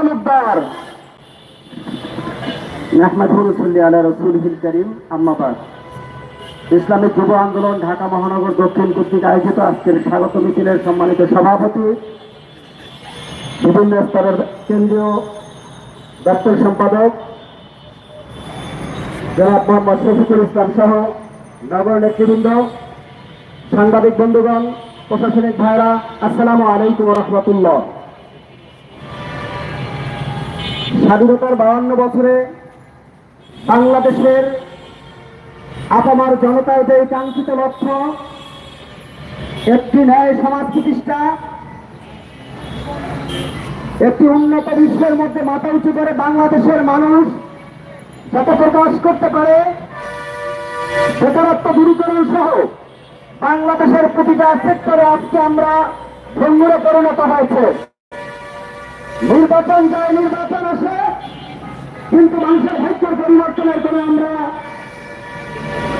Talukdar Islamic যুব আন্দোলন ঢাকা মহানগর দক্ষিণ কর্তৃক আয়োজিত আজকের স্বাগত মিছিলের সম্মানিত সভাপতি, বিভিন্ন স্তরের কেন্দ্রীয় দপ্তর সম্পাদক, জনাব মোহাম্মদ শফিকুল ইসলাম সহ নগর নেতৃবৃন্দ, সাংবাদিক বন্ধুগণ, প্রশাসনিক ভাইরা আসসালামু আলাইকুম রহমতুল্লাহ। স্বাধীনতার বাউন্ন বছরে বাংলাদেশের আপামার জনতার যে কাঙ্ক্ষিত লক্ষ্য, একটি ন্যায় সমাজ প্রতিষ্ঠা, একটি উন্নত বিশ্বের মধ্যে মাথা উঁচু করে বাংলাদেশের মানুষ যত প্রকাশ করতে পারে, বেকারত্ব দূরীকরণ সহ বাংলাদেশের প্রতিটা সেক্টরে আজকে আমরা ভঙ্গুরে পরিণত হয়েছে। নির্বাচন যায় নির্বাচন আসে। কিন্তু মানুষের ভাগ্যের পরিবর্তনের কোনো আমরা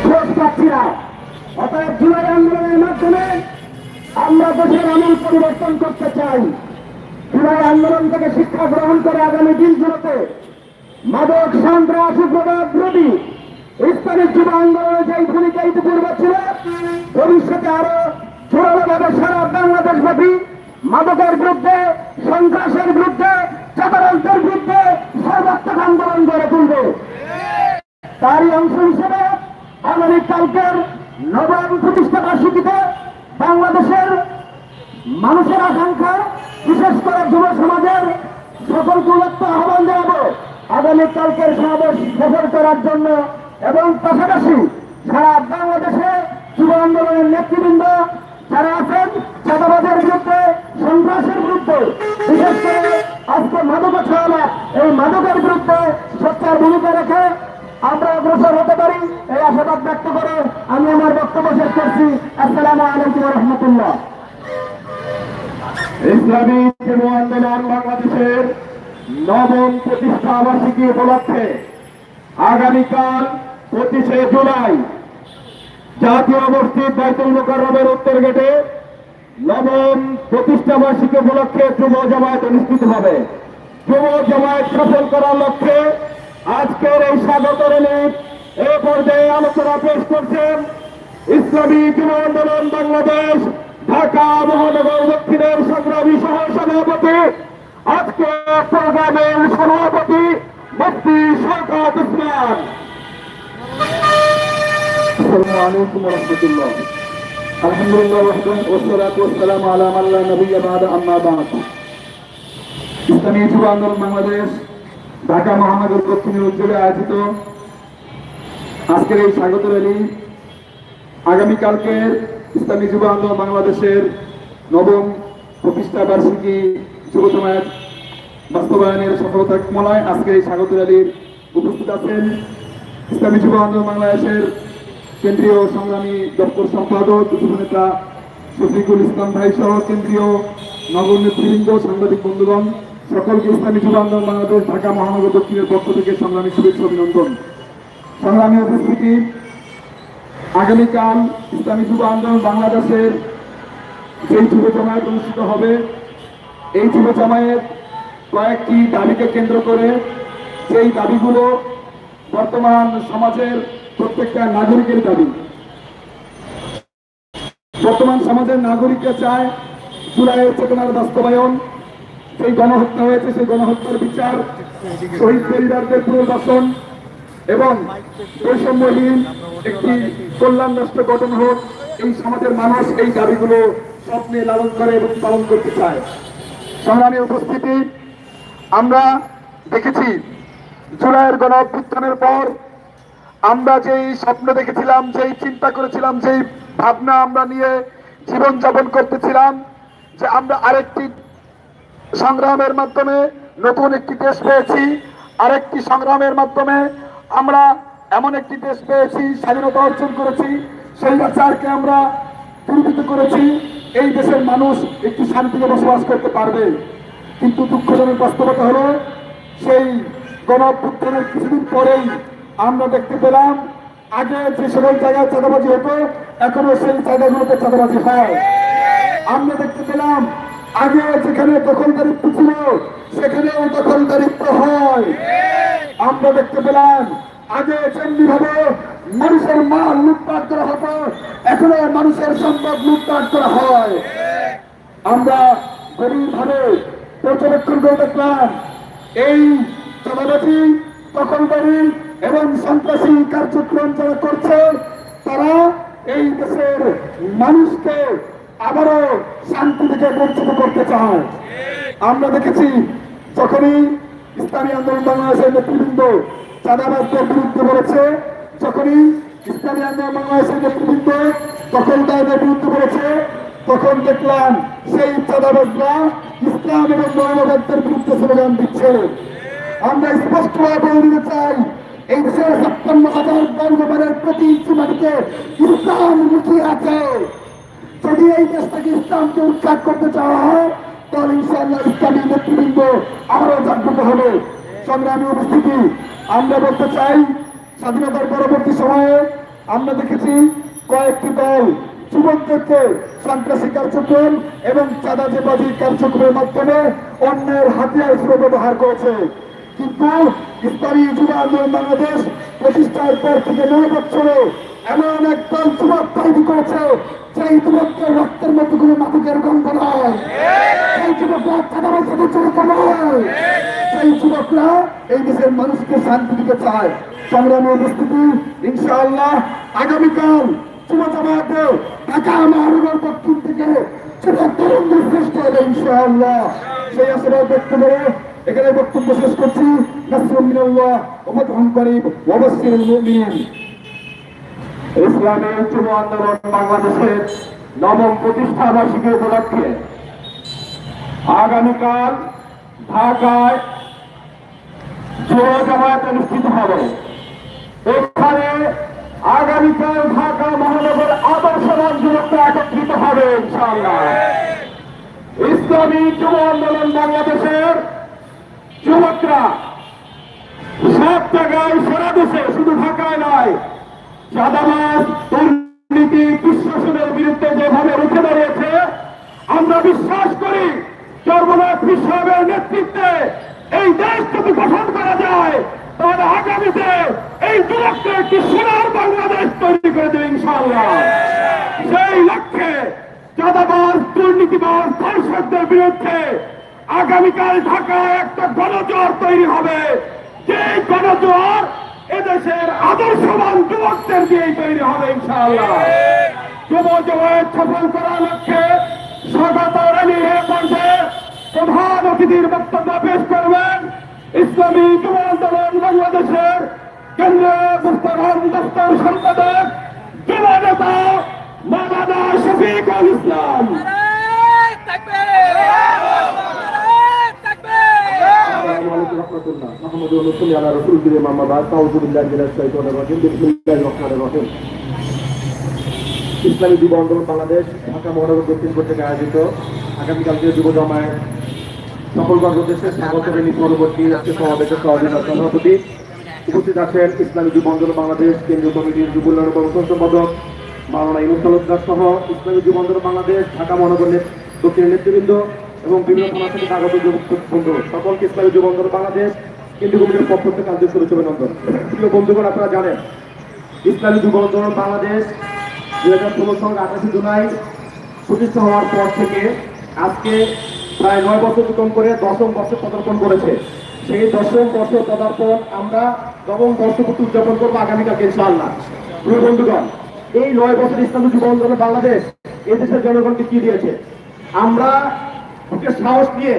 খোঁজ পাচ্ছি না। অতএব জুলাই আন্দোলনের মাধ্যমে আমরা দেশের আমল পরিবর্তন করতে চাই। জুলাই আন্দোলন থেকে শিক্ষা গ্রহণ করে আগামী দিনগুলোতে মাদক, সন্ত্রাস, উগ্রবাদ, বিরোধী ইসলামিক যুব আন্দোলনে যে ভূমিকা ইতিপূর্বে ছিল, ভবিষ্যতে আরও জোরালোভাবে সারা বাংলাদেশ ব্যাপী মাদকের বিরুদ্ধে, সন্ত্রাসের বিরুদ্ধে চাতারান্তের বিরুদ্ধে সর্বাত্মক আন্দোলন গড়ে তুলবে। তারই অংশ হিসেবে আগামীকালকের নবায়ন প্রতিষ্ঠা বার্ষিকীতে বাংলাদেশের মানুষের আকাঙ্ক্ষা, বিশেষ করে যুব সমাজের সকল গুরুত্ব আহ্বান জানাব। আগামীকালকের সমাবেশ সফল করার জন্য এবং পাশাপাশি সারা বাংলাদেশে যুব আন্দোলনের নেতৃবৃন্দ যারা আছেন চাঁদাবাজের বিরুদ্ধে, সন্ত্রাসের বিরুদ্ধে, বিশেষ করে আজকে মাদক ছড়ানো, এই মাদকের বিরুদ্ধে সোচ্চার ভূমিকা রেখে আমরা অগ্রসর হতে পারি, এই আশাবাদ ব্যক্ত করে আমি আমার বক্তব্য শেষ করছি। আসসালামু আলাইকুম রহমতুল্লাহ। ইসলামী যুব আন্দোলন বাংলাদেশের নবম প্রতিষ্ঠা বার্ষিকী উপলক্ষে আগামীকাল পঁচিশে জুলাই জাতীয় মসজিদ বাইতুল মোকাররমের উত্তর গেটে নবম প্রতিষ্ঠা বার্ষিকী উপলক্ষে যুব জামায়াত অনুষ্ঠিত হবে। যুব জামায়াত সফল করার লক্ষ্যে আজকের এই স্বাগত রিলিফ এ পর্যায়ে আলোচনা পেশ করছেন ইসলামী যুব আন্দোলন বাংলাদেশ, ঢাকা মহানগর দক্ষিণের সংগ্রামী সহ সভাপতি আজকে প্রোগ্রামের সভাপতি মুফতি শওকত উসমান। আসসালামু আলাইকুম আলহামদুলিল্লাহ ওসলাত ওসালাম আলা আল্লাহ নবী বাদ, আম্মা বাদ। ইসলামী যুব আন্দোলন বাংলাদেশ, ঢাকা মহানগর দক্ষিণের উদ্যোগে আয়োজিত আজকের এই স্বাগত র্যালি। আগামীকালকের ইসলামী যুব আন্দোলন বাংলাদেশের নবম প্রতিষ্ঠা বার্ষিকী যুব সমাজ বাস্তবায়নের সফলতা কামনায় আজকের এই স্বাগত র্যালির উপস্থিত আছেন ইসলামী যুব আন্দোলন বাংলাদেশের কেন্দ্রীয় সংগ্রামী দপ্তর সম্পাদক যুবনেতা শফিকুল ইসলাম ভাই সহ কেন্দ্রীয় নগর নেতৃবৃন্দ, সাংবাদিক বন্ধুগণ, সকলকে ইসলামী যুব আন্দোলন বাংলাদেশ ঢাকা মহানগর দক্ষিণের পক্ষ থেকে সংগ্রামী শুভেচ্ছা অভিনন্দন। সংগ্রামী উপস্থিতি, আগামীকাল ইসলামী যুব আন্দোলন বাংলাদেশের যেই যুব জমায়েত অনুষ্ঠিত হবে, এই যুব জমায়েত কয়েকটি দাবিকে কেন্দ্র করে সেই দাবিগুলো বর্তমান সমাজের প্রত্যেকটা নাগরিকের দাবি। বর্তমান সমাজের নাগরিকরা চায় জুলাইয়ের চেতনার বাস্তবায়ন। সেই গণহত্যা হয়েছে, সেই গণহত্যার বিচার, শহীদ পরিবারদের পুনর্বাসন এবং বৈষম্যহীন একটি কল্যাণ রাষ্ট্র গঠন হোক, এই সমাজের মানুষ এই দাবিগুলো স্বপ্নে লালন করে এবং পালন করতে চায়। সংগ্রামী উপস্থিতি, আমরা দেখেছি জুলাইয়ের গণ অভ্যুত্থানের পর আমরা যেই স্বপ্ন দেখেছিলাম, যেই চিন্তা করেছিলাম, যেই ভাবনা আমরা নিয়ে জীবন যাপন করতেছিলাম, যে আমরা আরেকটি সংগ্রামের মাধ্যমে নতুন একটি দেশ পেয়েছি, আরেকটি সংগ্রামের মাধ্যমে আমরা এমন একটি দেশ পেয়েছি, স্বাধীনতা অর্জন করেছি, সেই আচারকে আমরা দুর্বৃত করেছি, এই দেশের মানুষ একটু শান্তিতে বসবাস করতে পারবে। কিন্তু দুঃখজনক বাস্তবতা হলো, সেই গণ কিছুদিন পরেই আমরা দেখতে পেলাম, আগে যে সকল জায়গায় চাঁদাবাজি হতো, এখনও সেই জায়গাগুলোতে চাঁদাবাজি হয়। আমরা দেখতে পেলাম, আগে যেখানে দখলদারিত্ব ছিল, সেখানেও দখলদারিত্ব হয়। আমরা দেখতে পেলাম, আগে যেমনি ভাবে মানুষের মাল লুটপাট করা হতো, এখনও মানুষের সম্পদ লুটপাট করা হয়। আমরা গভীরভাবে পর্যবেক্ষণ করে দেখলাম, এই চাঁদাবাজি, দখলদারি এবং সন্ত্রাসী কার্যক্রম যারা করছে, তারা এই দেশের মানুষকে আবারও শান্তি থেকে বঞ্চিত করতে চায়। আমরা দেখেছি যখনই ইসলামী আন্দোলন বাংলাদেশের নেতৃবৃন্দ চাঁদাবাজদের বিরুদ্ধে বলেছে, যখনই ইসলামী আন্দোলন বাংলাদেশের নেতৃবৃন্দ দখলদারদের বিরুদ্ধে বলেছে, তখন দেখলাম সেই চাঁদাবাজরা ইসলাম এবং মানবাদের বিরুদ্ধে স্লোগান দিচ্ছে। আমরা স্পষ্টভাবে বলে চাই এই দেশের ছাপ্পান্ন হাজার বর্গমানের প্রতি ইঞ্চি ইসলাম লুকিয়ে আছে। যদি এই দেশটাকে ইসলামকে উৎখাত করতে চাওয়া হয়, তাহলে ইনশাআল্লাহ ইসলামী নেতৃবৃন্দ আরও জাগ্রত হবে। সংগ্রামী উপস্থিতি, আমরা বলতে চাই, স্বাধীনতার পরবর্তী সময়ে আমরা দেখেছি কয়েকটি দল যুবকদেরকে সন্ত্রাসী কার্যক্রম এবং চাঁদাজেবাজি কার্যক্রমের মাধ্যমে অন্যের হাতিয়ার হিসেবে ব্যবহার করেছে। কিন্তু ইসলামী যুব আন্দোলন বাংলাদেশ প্রতিষ্ঠার পর থেকে নয় বছরে এমন এক দল যুবক তৈরি করেছে সেই যুবকদের রক্তের মধ্যে কোনো মাদকের গন্ধ সেই যুবকরা নয় সেই যুবকরা এই দেশের মানুষকে শান্তি দিতে চায়। ইনশাআল্লাহ আগামীকাল ঢাকা মহানগর দক্ষিণ থেকে যুবক তরুণদের সৃষ্টি হবে, ইনশাআল্লাহ। সেই করে এখানে বক্তব্য শেষ করছি ইসলামী যুব আন্দোলন বাংলাদেশের নবম প্রতিষ্ঠা বার্ষিকী উপলক্ষে আগামীকাল ঢাকায় জামায়াত অনুষ্ঠিত হবে। এখানে আগামীকাল ঢাকা মহানগর আদর্শবান যুবকরা একত্রিত হবে ইসলামী যুব আন্দোলন বাংলাদেশের যুবকরা সব জায়গায় সারা দেশে শুধু ঢাকায় নয়। চাঁদাবাজ, দুর্নীতি, দুঃশাসনের বিরুদ্ধে যেভাবে রুখে দাঁড়িয়েছে, আমরা বিশ্বাস করি সর্বনাথ সাহেবের নেতৃত্বে এই দেশ যদি গঠন করা যায়। তাহলে আগামীতে এই যুবককে একটি সোনার বাংলাদেশ তৈরি করে দেবে ইনশাআল্লাহ। সেই লক্ষ্যে চাঁদাবাজ, দুর্নীতিবাজ, ধর্ষকদের বিরুদ্ধে আগামীকাল ঢাকায় একটা গণজোয়ার তৈরি হবে। যে গণজোয়ার এদেশের আদর্শবান যুবকদের দিয়েই তৈরি হবে, ইনশাআল্লাহ। যুব সফল করার লক্ষ্যে স্বাগত র্যালি হয়ে প্রধান অতিথির বক্তব্য পেশ করবেন ইসলামী যুব আন্দোলন বাংলাদেশের কেন্দ্রীয় মুস্তারাম দফতর সম্পাদক, যুব নেতা মাওলানা শফিকুল ইসলাম আসসালামু আলাইকুম ইসলামী যুব আন্দোলন বাংলাদেশ, ঢাকা মহানগর দক্ষিণ কর্তৃক আয়োজিত আগামীকালকে যুব জমায়েত সকল বাংলাদেশে স্বাগত রেলি পরবর্তী আজকে সমাবেশের সহযোগিতা সভাপতি। উপস্থিত আছেন ইসলামী যুব আন্দোলন বাংলাদেশ, কেন্দ্রীয় কমিটির যুব উন্নয়ন কমিশন সম্পাদক মাওলানা ইনুস তালুকদার সহ ইসলামী যুব আন্দোলন বাংলাদেশ, ঢাকা মহানগর দক্ষিণের নেতৃবৃন্দ। এবং বিভিন্ন থানা থেকে আগত যুবক বন্ধু, সকলকে ইসলামী যুব আন্দোলন বাংলাদেশ কেন্দ্রীয় কমিটির পক্ষ থেকে আন্তরিক শুভেচ্ছা অভিনন্দন। প্রিয় বন্ধুগণ, আপনারা জানেন, ইসলামী যুব আন্দোলন বাংলাদেশ দুই হাজার ষোলো সালের আঠাশে জুলাই প্রতিষ্ঠা হওয়ার পর থেকে আজকে প্রায় নয় বছর অতিক্রম করে দশম বর্ষে পদার্পণ করেছে। সেই দশম বর্ষ পদার্পণ আমরা নবম বর্ষপূর্তি উদযাপন করব আগামীকালকে, ইনশাআল্লাহ। প্রিয় বন্ধুগণ, এই নয় বছর ইসলামী যুব আন্দোলন বাংলাদেশ এই দেশের জনগণকে কি দিয়েছে? আমরা বুকে সাহস নিয়ে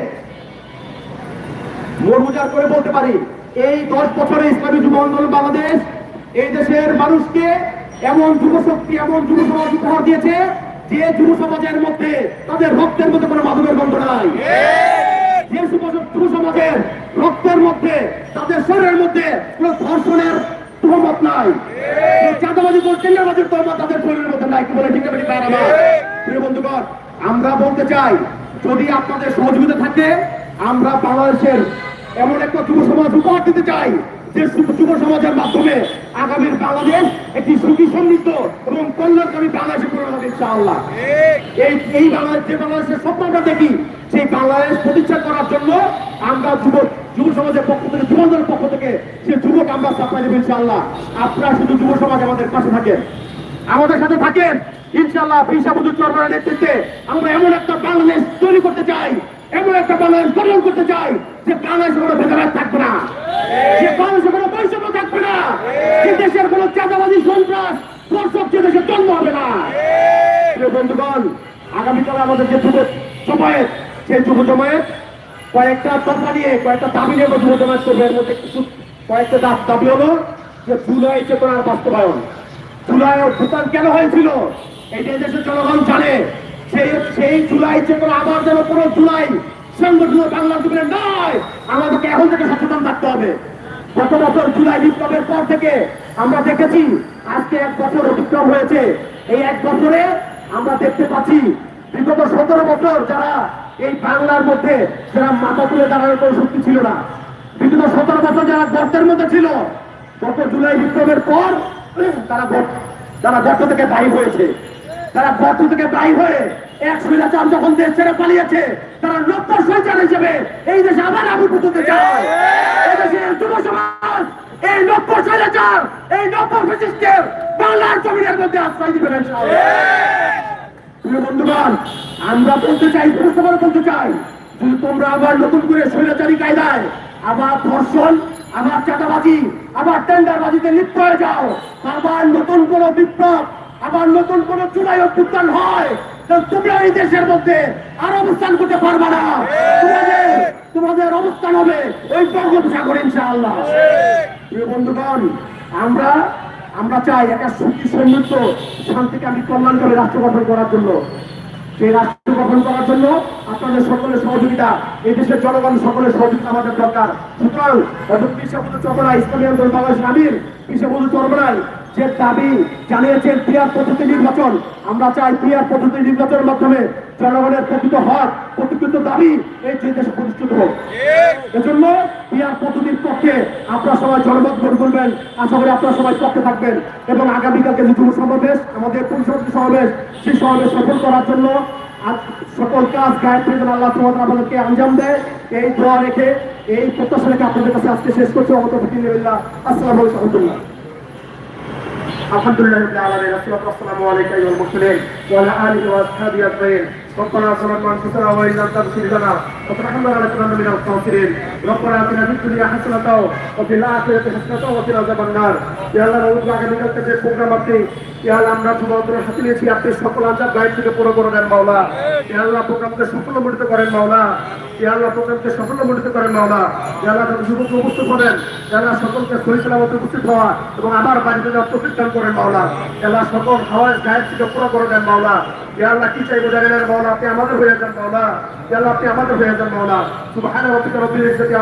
মরমুজার করে বলতে পারি, এই দশ বছরে ইসলামী যুব আন্দোলন বাংলাদেশ এই দেশের মানুষকে এমন যুব শক্তি, এমন যুব সমাজ উপহার দিয়েছে যে যুব সমাজের মধ্যে তাদের রক্তের মধ্যে কোনো মাদকের গন্ধ নাই। যে যুব সমাজের রক্তের মধ্যে, তাদের শরীরের মধ্যে কোনো ধর্ষণের তহমত নাই। চাঁদাবাজি টেন্ডারবাজির তহমত তাদের শরীরের মধ্যে নাই। কি বলে ঠিক আছে বন্ধুগণ, আমরা বলতে চাই যদি আপনাদের সহযোগিতা থাকে, আমরা বাংলাদেশের এমন একটা যুব সমাজ উপহার দিতে চাই, যে যুব- যুব সমাজের মাধ্যমে আগামীর বাংলাদেশ একটি সুখী, সমৃদ্ধ এবং কল্যাণকামী বাংলাদেশে পরিণত হবে, ইনশাআল্লাহ। এই এই বাংলাদেশ যে বাংলাদেশের স্বপ্নটা দেখি, সেই বাংলাদেশ প্রতিষ্ঠা করার জন্য আমরা যুবক যুব সমাজের পক্ষ থেকে যুবদের পক্ষ থেকে সে যুবক আমরা সাপ্লাই দেবো, ইনশাআল্লাহ। আপনারা শুধু যুব সমাজ আমাদের পাশে থাকেন। আমাদের সাথে থাকেন ইনশাআল্লাহ পিসা বুধু চরমানের নেতৃত্বে আমরা এমন একটা বাংলাদেশ তৈরি করতে চাই, এমন একটা বাংলাদেশ গঠন করতে চাই যে বাংলাদেশে কোনো ভেদাভেদ থাকবে না। যে বাংলাদেশে কোনো বৈষম্য থাকবে না। যে দেশের কোনো চাঁদাবাদী সন্ত্রাস যে দেশে জন্ম হবে না। বন্ধুগণ, আগামীকাল আমাদের যে যুব জমায়েত, সেই যুব জমায়েত কয়েকটা কথা নিয়ে কয়েকটা দাবি নিয়ে যুব জমায়েত করবে। এর মধ্যে কিছু কয়েকটা দাবি হলো যে জুলাই চেতনার বাস্তবায়ন। জুলাই অভ্যুত্থান কেন হয়েছিল? এটা দেশের জনগণ জানে, সেই সেই জুলাই চেতনা আবার যেন কোনো জুলাই সংগঠিত বাংলা জুড়ে নয়, আমাদেরকে এখন থেকে সচেতন থাকতে হবে। গত বছর জুলাই বিপ্লবের পর থেকে আমরা দেখেছি, আজকে এক বছর অতিক্রম হয়েছে। এই এক বছরে আমরা দেখতে পাচ্ছি, বিগত সতেরো বছর যারা এই বাংলার মধ্যে, যারা মাথা তুলে দাঁড়ানোর কোনো শক্তি ছিল না। বিগত সতেরো বছর যারা গর্তের মধ্যে ছিল, গত জুলাই বিপ্লবের পর, তারা তারা গর্ত থেকে বাহির হয়েছে। তারা গর্ত থেকে বাহির হয়ে এক স্বৈরাচার যখন দেশ ছেড়ে পালিয়েছে, তারা নব্বই স্বৈরাচার হিসেবে এই দেশে আবার আবির্ভূত দেশের যুব সমাজ, এই নব্বই স্বৈরাচার, এই নব্বই ফেসিস্টের বাংলার জমিনের মধ্যে আশ্রয় প্রিয় বন্ধুগণ, আমরা বলতে চাই পুরসভার বলতে চাই, যদি তোমরা আবার নতুন করে স্বৈরাচারী কায়দায় আবার ধর্ষণ, আবার চাঁদাবাজি, আবার টেন্ডারবাজিতে লিপ্ত হয়ে যাও, আবার নতুন কোন বিপ্লব আবার নতুন কোন চূড়াই অভ্যুত্থান হয় তোমরা এই দেশের মধ্যে আর অবস্থান করতে পারবে না। তোমাদের অবস্থান হবে ওই বঙ্গোপসাগর, ইনশাআল্লাহ। বন্ধুগণ, আমরা আমরা চাই একটা সুখী সমৃদ্ধ কল্যাণকামী রাষ্ট্র গঠন করার জন্য। সেই রাষ্ট্র গঠন করার জন্য আপনাদের সকলের সহযোগিতা, এই দেশের জনগণ সকলের সহযোগিতা আমাদের দরকার। সুতরাং কৃষকবন্ধু চরমনায়, ইসলামী আন্দোলন বাংলাদেশ আমির কৃষকবন্ধু চরমনায় যে দাবি জানিয়েছেন পিয়ার পদ্ধতি নির্বাচন, আমরা চাই পিয়ার পদ্ধতি নির্বাচনের মাধ্যমে জনগণের প্রকৃত হক, প্রকৃত দাবি এই যে দেশে প্রতিষ্ঠিত হোক। এজন্য পিয়ার পদ্ধতির পক্ষে আপনারা সবাই জনমত গ্রহণ করবেন আশা করি আপনারা সবাই পক্ষে থাকবেন। এবং আগামীকালকে যে যুব সমাবেশ, আমাদের পরিষদ সমাবেশ, সেই সমাবেশ সফল করার জন্য সকল কাজ গায়েব যেন আল্লাহ তোমাদের আমাদেরকে আঞ্জাম দেয়। এই দোয়া রেখে, এই প্রত্যাশা রেখে আপনাদের কাছে আজকে শেষ করছি। ফিকিল্লাহ আসসালামু আলাইকুম الحمد لله رب العالمين والصلاة والسلام عليك أيها المرسلين وعلى آله وأصحابه أجمعين. ربنا ظلمنا أنفسنا وإن لم تغفر لنا وترحمنا لنكونن من الخاسرين ربنا آتنا في الدنيا حسنة وفي الآخرة حسنة وقنا عذاب النار يا الله রোজ আগামীকাল থেকে প্রোগ্রাম আপনি ইয়া আল্লাহ আমরা যুবকদের হাতে নিয়েছি আপনি সকল আজাব গাইড থেকে পুরো করে দেন মাওলা ইয়া আল্লাহ প্রোগ্রামকে সফলমণ্ডিত করেন মাওলা ইয়া আল্লাহ প্রোগ্রামকে সফলমণ্ডিত করেন মাওলা ইয়া আল্লাহ তাদের যুবককে উপস্থিত করেন ইয়া আল্লাহ সকলকে সহি সালামতে উপস্থিত হওয়া এবং আবার বাড়িতে যাওয়ার প্রতিষ্ঠান করেন মাওলা ইয়া আল্লাহ সকল হাওয়ায় গায়েব থেকে পুরো করে দেন মাওলা ইয়া আল্লাহ কি চাইবো জানি না মাওলা আপনি আমাদের হয়ে যান ইয়া আল্লাহ আপনি আমাদের হয়ে যান মাওলা সুবহান রাব্বিকা রব্বিল ইজ্জাতি